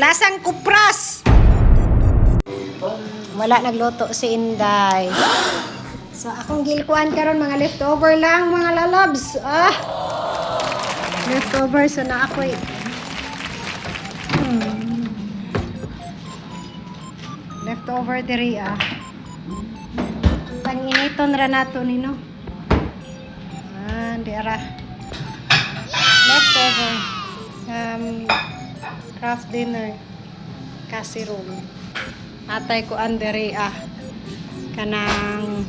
Lasang kupras! Wala nagluto si Inday. So, akong gilkuan karon mga leftover lang, mga lalabs. Ah! Leftover, so na ako eh. Hmm. Leftover diri ah. Panginiton ra nato ni no. Ah, di ara. Leftover. Um, craft dinner. Casserole. Atay ko andere ah. Kanang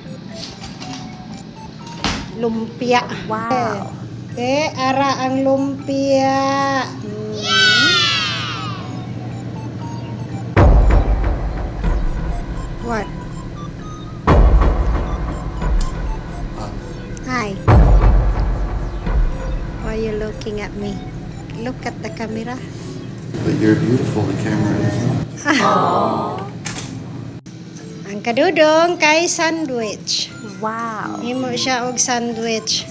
lumpia. Wow. Eh, ara ang lumpia. Hmm. What? Hi. Why are you looking at me? Look at the camera. But you're beautiful, the camera is not. Ang kadudong kay sandwich. Wow. Himo siya og sandwich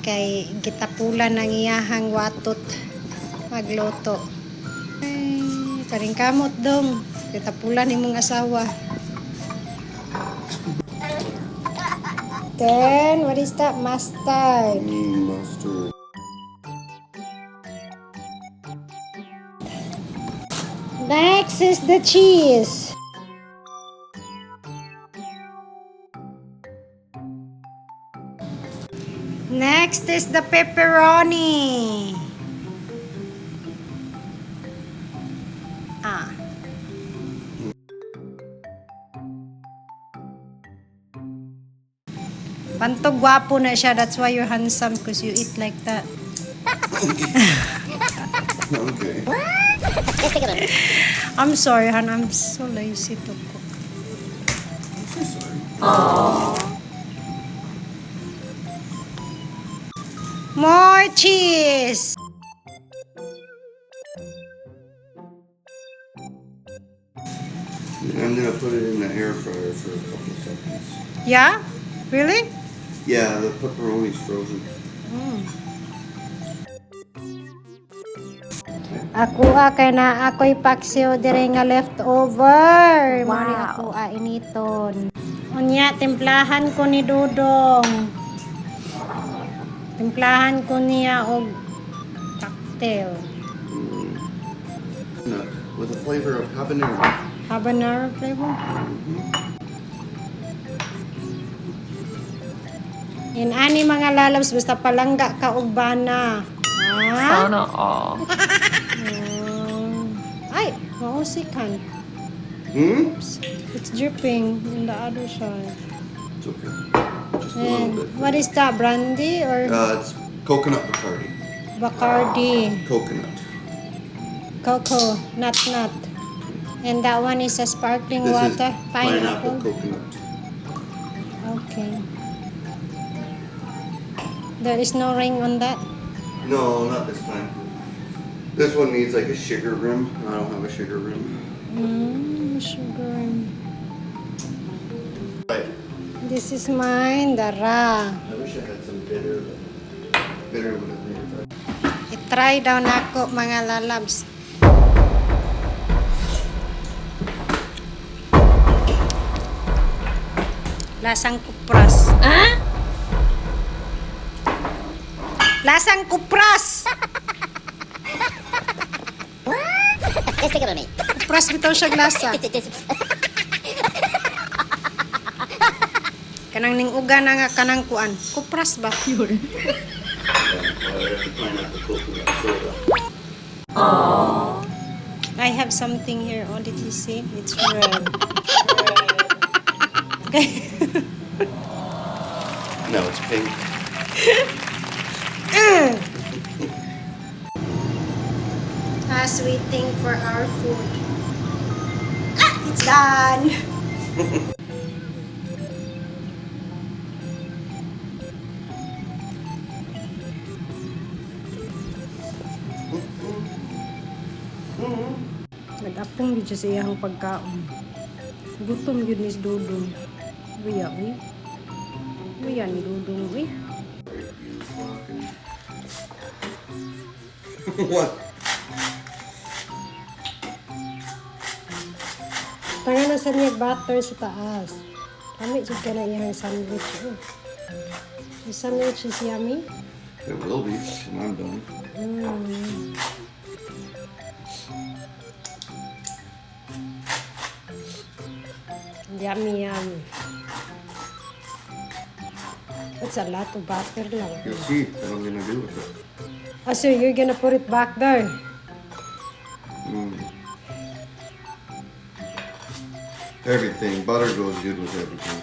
kay gitapulan ng iyahang watot magluto. Ay, karing kamot dong. Gitapulan imong asawa. Then, what is that? Mustard. Mm, mustard. Next is the cheese. Next is the pepperoni. Ah. Pantog gwapo na siya. That's why you're handsome because you eat like that. Okay. I'm sorry, hon. I'm so lazy to cook. I'm so sorry. More cheese. I'm gonna put it in the air fryer for a couple seconds. Yeah? Really? Yeah, the pepperoni's frozen. Mm. Ako ah, kay na ako'y paksiw dire nga leftover. Wow. Mari ako ah, initon. Unya, timplahan ko ni Dudong. Timplahan ko niya og cocktail. Mm. With a flavor of habanero. Habanero flavor. In ani mga lalabs, basta palangga ka og bana. Ha? Sana all. Ay, mausikan. Hmm? It's dripping in the other side. It's okay. Just a little And what is that? Brandy or Uh, it's coconut Bacardi. Bacardi? Coconut. Cocoa, nut nut. And that one is a sparkling This water, is pineapple coconut. Okay. There is no ring on that. No, not this time. This one needs like a sugar rim. I don't have a sugar rim. Mm, sugar. Right. This is mine, Dara. I wish I had some bitter, but bitter would have made it better. I-try daw nako mga lalabs. Lasang kupras. Ah? Lasang kupras! Este cabrón. Kupras bitaw siya lasa. Kanang ning uga na nga kanang kuan. Kupras ba? Soda. I have something here. Oh, did you see? It's red. Okay. No, it's pink. As waiting for our food. Ah, it's done. Nag-apong yun sa iyang pagkaon. Gutom yun ni Dudong. Uya, uy. Uya ni Dudong, uy. What? Tangan na sa niya butter sa taas. Kami jud ka na iyang sandwich. Oh. The sandwich is yummy. It will be when I'm done. Mm. Yummy, yummy. That's a lot of butter lang. You'll see what I'm gonna do with it. Oh, so you're gonna put it back there? Mm. Everything. Butter goes good with everything.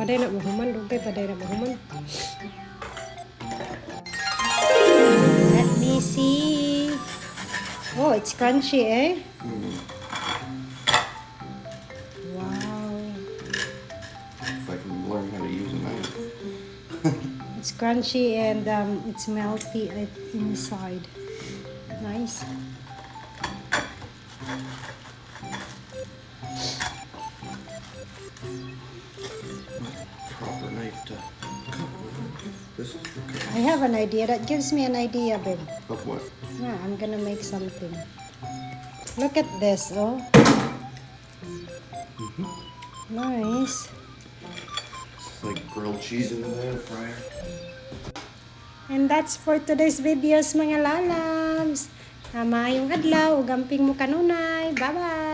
Paday na mahuman, dugay paday na mahuman. Let me see. Oh, it's crunchy, eh? Mm. Wow. Crunchy and um, it's melty at inside. Nice. Proper knife to cut. This is okay. I have an idea. That gives me an idea, babe. Of what? Yeah, I'm gonna make something. Look at this, oh. Nice. Like grilled cheese in the air fryer. And that's for today's videos, mga lalams. Uh, maayong adlaw, ugamping mo kanunay. Bye-bye!